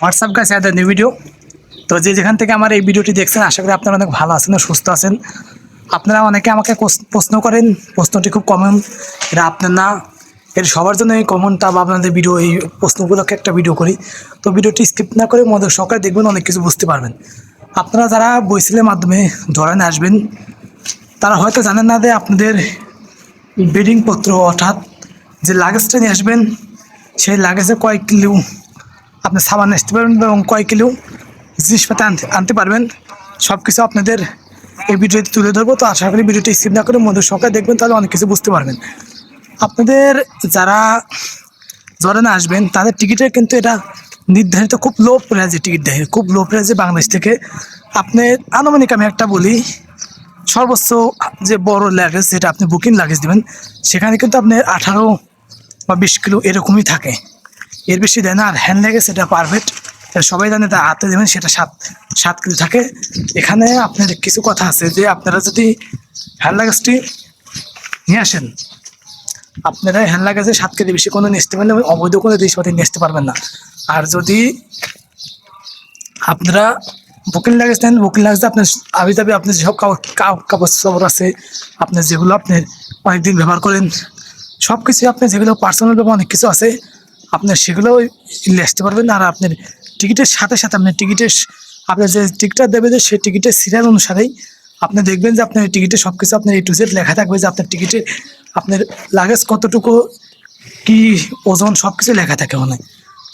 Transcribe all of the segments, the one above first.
WhatsApp গাছ এদের new video তো যে যেখান থেকে আমার এই ভিডিওটি দেখছেন, আশা করি আপনারা অনেক ভালো আছেন, সুস্থ আছেন। আপনারা অনেকে আমাকে প্রশ্ন করেন, প্রশ্নটি খুব কমন এটা আপনার না, এর সবার জন্য এই কমনটা বা আপনাদের ভিডিও এই প্রশ্নগুলোকে একটা ভিডিও করি। তো ভিডিওটি স্কিপ না করে মদের সহকারে দেখবেন, অনেক কিছু বুঝতে পারবেন। আপনারা যারা বইসিলের মাধ্যমে জড়ানে আসবেন, তারা হয়তো জানেন না যে আপনাদের বেডিং পত্র, অর্থাৎ যে লাগেজটা নিয়ে আসবেন, সেই লাগেজে কয়েক কিলো আপনি সাবান আসতে পারবেন এবং কয়েক কিলো জিনিসপাতি আনতে আনতে পারবেন। সব কিছু আপনাদের এই ভিডিওতে তুলে ধরবো। তো আশা করি ভিডিওটি স্কিপ না করে মধ্যে সকালে দেখবেন, তাহলে অনেক কিছু বুঝতে পারবেন। আপনাদের যারা জরানে আসবেন, তাদের টিকিটের কিন্তু এটা নির্ধারিত খুব লো প্রাইজে টিকিট দেয়। খুব লো প্রাইজে বাংলাদেশ থেকে। আপনি, আনুমানিক আমি একটা বলি, সর্বোচ্চ যে বড় লাগেজ যেটা আপনি বুকিং লাগেজ দেবেন, সেখানে কিন্তু আপনি আঠারো বা বিশ কিলো এরকমই থাকে। এর বেশি দেয় না, আর হ্যান্ড লাগেজ সেটা পারফেক্ট সবাই জানে তা হাতে দেবেন, সেটা সাত সাত কিলো থাকে। এখানে আপনার কিছু কথা আছে যে আপনারা যদি হ্যান্ড লাগেজটি নিয়ে আসেন, আপনারা হ্যান্ড লাগেজে সাত কেজি বেশি কোনো নিতে পারবেন এবং অবৈধ কোনো জিনিসপাতি নিয়ে আসতে পারবেন না। আর যদি আপনারা বুকিং লাগেজ নেন বুকিং লাগেজে আপনার আবি যাবে আপনার যেসব কাপড় সাপড় আছে, আপনার যেগুলো আপনি অনেকদিন ব্যবহার করেন সব কিছু আপনি যেগুলো পার্সোনাল ব্যাপার অনেক কিছু আছে আপনার সেগুলো নিয়ে আসতে পারবেন। আর আপনার টিকিটের সাথে সাথে আপনার টিকিটের আপনার যে টিকিটটা দেবে যে সেই টিকিটের সিরিয়াল অনুসারেই আপনি দেখবেন যে আপনার টিকিটে সব কিছু আপনার এই টু জেড লেখা থাকবে যে আপনার টিকিটে আপনার লাগেজ কতটুকু, কি ওজন সব কিছু লেখা থাকে ওখানে।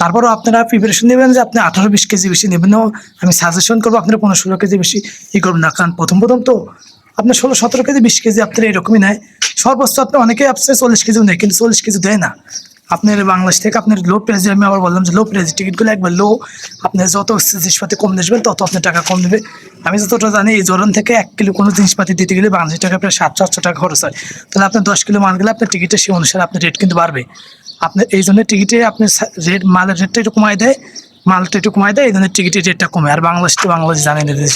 তারপরও আপনারা প্রিপারেশন নেবেন যে আপনি আঠারো বিশ কেজি বেশি নেবেন। আমি সাজেশন করব আপনারা পনেরো ষোলো কেজি বেশি ই করবেন না। কারণ প্রথম প্রথম তো আপনার ষোলো, সতেরো কেজি, বিশ কেজি আপনার এরকমই নেয়। সর্বোচ্চ আপনি অনেকেই আপনি চল্লিশ কেজিও নেয়, কিন্তু চল্লিশ কেজি দেয় না। আপনার বাংলাদেশ থেকে আপনার লো প্রাইজে আমি আবার বললাম যে লো প্রাইজে টিকিটগুলো একবার লো আপনি যত জিনিসপাতি কম দেবেন তত আপনার টাকা কম দেবে আমি যতটা জানি এই জোরন থেকে এক কিলো কোনো জিনিসপাতি দিতে গেলে বাংলাদেশ টাকা প্রায় সাতশো, আটশো টাকা খরচ হয়। তাহলে আপনার দশ কিলো মাল গেলে আপনার টিকিটের সেই অনুসারে আপনার রেট কিন্তু বাড়বে। আপনার এই জন্য টিকিটে আপনার রেট মালের রেটটা একটু কমায় দেয়। মালটা একটু কমায় দেয়, এই জন্য টিকিটের রেটটা কমে। আর বাংলাদেশ তো বাংলাদেশ জানেন এদের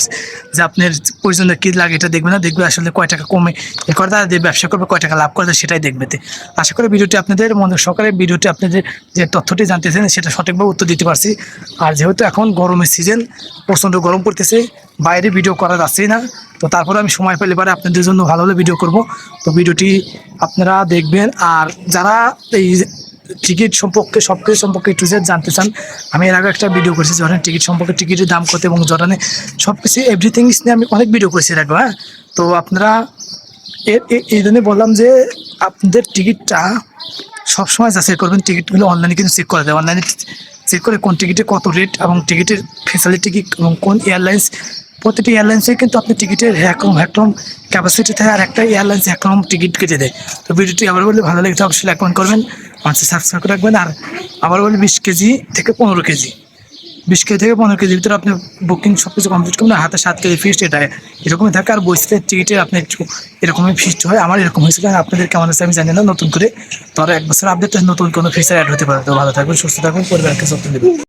যে আপনার প্রয়োজনে কী লাগে এটা দেখবে না, দেখবে আসলে কয় টাকা কমে। এ করে যে ব্যবসা করবে, কয় টাকা লাভ করবে সেটাই দেখবে। আশা করি ভিডিওটি আপনাদের মনে সকালে ভিডিওটি আপনাদের যে তথ্যটি জানতেছেন, সেটা সঠিকভাবে উত্তর দিতে পারছি। আর যেহেতু এখন গরমের সিজন প্রচণ্ড গরম পড়তেছে, বাইরে ভিডিও করা যাচ্ছেই না, তো তারপরে আমি সময় পেলে পরে আপনাদের জন্য ভালো ভালো ভিডিও করব। তো ভিডিওটি আপনারা দেখবেন, আর যারা এই টিকিট সম্পর্কে সব কিছু সম্পর্কে একটু জানতে চান, আমি এর আগে একটা ভিডিও করেছি জর্ডান টিকিট সম্পর্কে টিকিটের দাম কত এবং জর্ডানে সব কিছু এভরিথিং নিয়ে আমি অনেক ভিডিও করেছি এর হ্যাঁ? তো আপনারা এই জন্য বললাম যে আপনাদের টিকিটটা সবসময় যাচাই করবেন টিকিটগুলো অনলাইনে কিন্তু চেক করা যায় অনলাইনে চেক করে কোন টিকিটে কত রেট এবং টিকিটের ফেসিলিটি কি এবং কোন এয়ারলাইন্স প্রতিটি এয়ারলাইন্সে কিন্তু আপনি টিকিটের একরকম একরকম ক্যাপাসিটি থাকে আর একটা এয়ারলাইন্স একরকম টিকিট কেটে দেয়। তো ভিডিওটি আবার বললে ভালো লাগলে অবশ্যই করবেন। সাবস্ক্রাইব করে রাখবেন আর আবার বলি বিশ কেজি থেকে পনেরো কেজি। বিশ কেজি থেকে পনেরো কেজির ভিতরে আপনি বুকিং সব কিছু কমপ্লিট করবেন, হাতে সাত কেজি ফিস্ট এটা এরকমই থাকে। আর বইসের টিকিটে আপনি একটু এরকমই ফিস্ট হয়, আমার এরকম হয়েছিল আপনাদের কেমন আছে আমি জানি না, নতুন করে। তো আর এক বছর আপডেট নতুন কোনো ফিচার অ্যাড হতে পারে। তো ভালো থাকবেন, সুস্থ থাকবেন, পরিবারকে যত্ন দেবেন